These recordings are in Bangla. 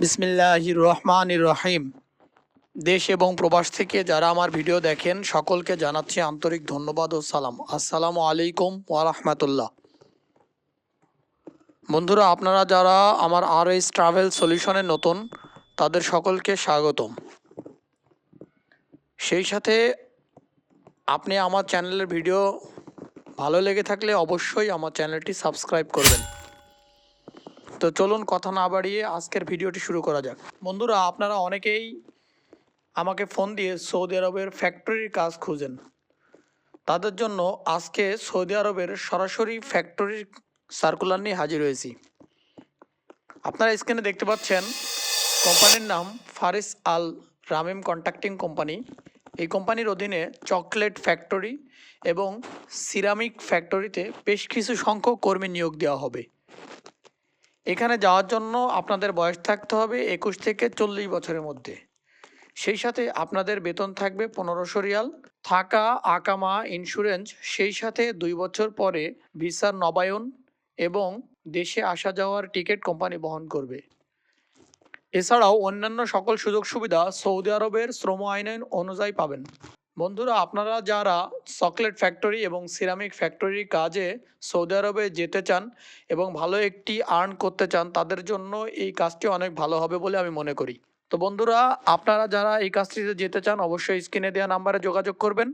বিসমিল্লাহির রহমান রহিম দেশ এবং প্রবাস থেকে যারা আমার ভিডিও দেখেন, সকলকে জানাচ্ছি আন্তরিক ধন্যবাদ ও সালাম। আসসালামু আলাইকুম ওয়ারহমাতুল্লাহ বন্ধুরা, আপনারা যারা আমার আর এস ট্রাভেল সলিউশনে নতুন, তাদের সকলকে স্বাগতম। সেই সাথে আপনি আমার চ্যানেলের ভিডিও ভালো লেগে থাকলে অবশ্যই আমার চ্যানেলটি সাবস্ক্রাইব করবেন। তো চলুন কথা না বাড়িয়ে আজকের ভিডিওটি শুরু করা যাক। বন্ধুরা, আপনারা অনেকেই আমাকে ফোন দিয়ে সৌদি আরবের ফ্যাক্টরির কাজ খুঁজেন। তাদের জন্য আজকে সৌদি আরবের সরাসরি ফ্যাক্টরির সার্কুলার নিয়ে হাজির হয়েছি। আপনারা স্ক্রিনে দেখতে পাচ্ছেন, কোম্পানির নাম Faris Al Ramim contracting company. এই কোম্পানির অধীনে চকলেট ফ্যাক্টরি এবং সিরামিক ফ্যাক্টরিতে বেশ কিছু সংখ্যক কর্মী নিয়োগ দেওয়া হবে। এখানে যাওয়ার জন্য আপনাদের বয়স থাকতে হবে একুশ থেকে চল্লিশ বছরের মধ্যে। সেই সাথে আপনাদের বেতন থাকবে পনেরোশো রিয়াল। থাকা, আকামা ইন্স্যুরেন্স সেই সাথে দুই বছর পরে ভিসার নবায়ন এবং দেশে আসা যাওয়ার টিকিট কোম্পানি বহন করবে। এছাড়াও অন্যান্য সকল সুযোগ সুবিধা সৌদি আরবের শ্রম আইন অনুযায়ী পাবেন। বন্ধুরা, আপনারা যারা চকলেট ফ্যাক্টরি এবং সিরামিক ফ্যাক্টরির কাজে সৌদি আরবে যেতে চান এবং ভালো একটি আর্ন করতে চান, তাদের জন্য এই কাজটি অনেক ভালো হবে বলে আমি মনে করি। তো বন্ধুরা, আপনারা যারা এই কাজটিতে যেতে চান, অবশ্যই স্ক্রিনে দেওয়া নাম্বারে যোগাযোগ করবেন।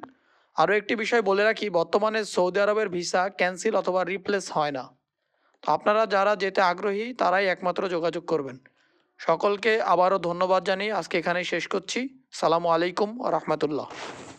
আরও একটি বিষয় বলে রাখি, বর্তমানে সৌদি আরবের ভিসা ক্যান্সেল অথবা রিপ্লেস হয় না। তো আপনারা যারা যেতে আগ্রহী, তারাই একমাত্র যোগাযোগ করবেন। সকলকে আবারও ধন্যবাদ জানিয়ে আজকে এখানেই শেষ করছি। সালামু আলাইকুম রহমতুল্লাহ।